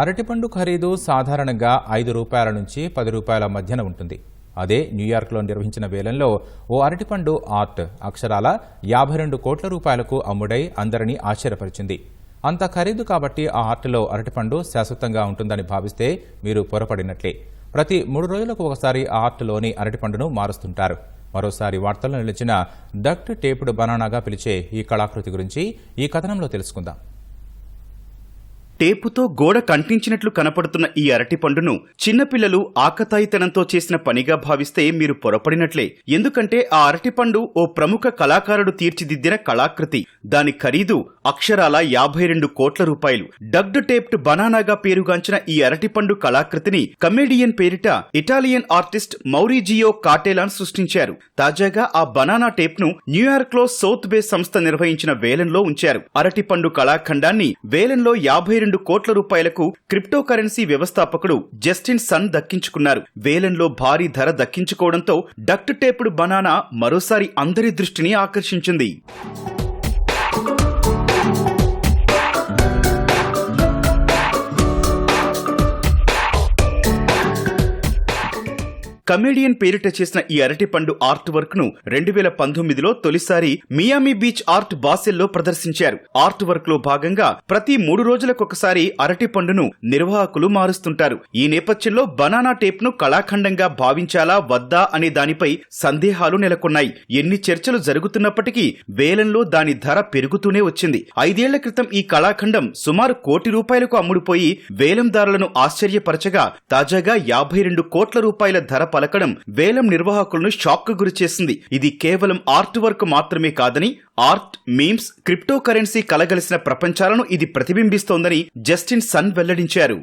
అరటిపండు ఖరీదు సాధారణంగా ఐదు రూపాయల నుంచి పది రూపాయల మధ్యన ఉంటుంది. అదే న్యూయార్క్లో నిర్వహించిన వేలంలో ఓ అరటిపండు ఆర్ట్ అక్షరాల యాభై రెండు కోట్ల రూపాయలకు అమ్ముడై అందరినీ ఆశ్చర్యపరిచింది. అంత ఖరీదు కాబట్టి ఆ ఆర్ట్లో అరటిపండు శాశ్వతంగా ఉంటుందని భావిస్తే మీరు పొరపడినట్లే. ప్రతి మూడు రోజులకు ఒకసారి ఆ ఆర్ట్లోని అరటిపండును మారుస్తుంటారు. మరోసారి వార్తల్లో నిలిచిన డక్ట్ టేపుడ్ బనానాగా పిలిచే ఈ కళాకృతి గురించి ఈ కథనంలో తెలుసుకుందాం. టేపుతో గోడ కంటించినట్లు కనపడుతున్న ఈ అరటిపండును చిన్నపిల్లలు ఆకతాయితనంతో చేసిన పనిగా భావిస్తే మీరు పొరపడినట్లే. ఎందుకంటే ఆ అరటిపండు ఓ ప్రముఖ కళాకారుడు తీర్చిదిద్దిన కళాకృతి. దాని ఖరీదు అక్షరాల యాభై రెండు కోట్ల రూపాయలు. డగ్డ్ టేప్డ్ బనానాగా పేరుగాంచిన ఈ అరటిపండు కళాకృతిని కమేడియన్ పేరిట ఇటాలియన్ ఆర్టిస్ట్ మౌరిజియో కాటేలాన్ సృష్టించారు. తాజాగా ఆ బనానా టేప్ను న్యూయార్క్లో సౌత్ బే సంస్థ నిర్వహించిన వేలంలో ఉంచారు. అరటిపండు కళాఖండాన్ని వేలంలో యాభై రెండు కోట్ల రూపాయలకు క్రిప్టో కరెన్సీ వ్యవస్థాపకుడు జస్టిన్ సన్ దక్కించుకున్నారు. వేలంలో భారీ ధర దక్కించుకోవడంతో డక్ట్ టేపుడు బనానా మరోసారి అందరి దృష్టిని ఆకర్షించింది. కమెడియన్ పేరిట చేసిన ఈ అరటిపండు ఆర్ట్ వర్క్ను రెండు వేల పంతొమ్మిదిలో తొలిసారి మియామి బీచ్ ఆర్ట్ బాసెల్లో ప్రదర్శించారు. ఆర్ట్ వర్క్లో భాగంగా ప్రతి మూడు రోజులకొకసారి అరటిపండును నిర్వాహకులు మారుస్తుంటారు. ఈ నేపథ్యంలో బనానా టేప్ను కళాఖండంగా భావించాలా వద్దా అనే దానిపై సందేహాలు నెలకొన్నాయి. ఎన్ని చర్చలు జరుగుతున్నప్పటికీ వేలంలో దాని ధర పెరుగుతూనే వచ్చింది. ఐదేళ్ళ క్రితం ఈ కళాఖండం సుమారు కోటి రూపాయలకు అమ్ముడుపోయి వేలందారులను ఆశ్చర్యపరచగా తాజాగా యాభై రెండు కోట్ల రూపాయల ధర పలకడం వేలం నిర్వాహకులను షాక్ గురి చేసింది ఇది కేవలం ఆర్ట్ వర్క్ మాత్రమే కాదని ఆర్ట్ మీమ్స్ క్రిప్టో కరెన్సీ కలగలిసిన ప్రపంచాలను ఇది ప్రతిబింబిస్తోందని జస్టిన్ సన్ వెల్లడించారు.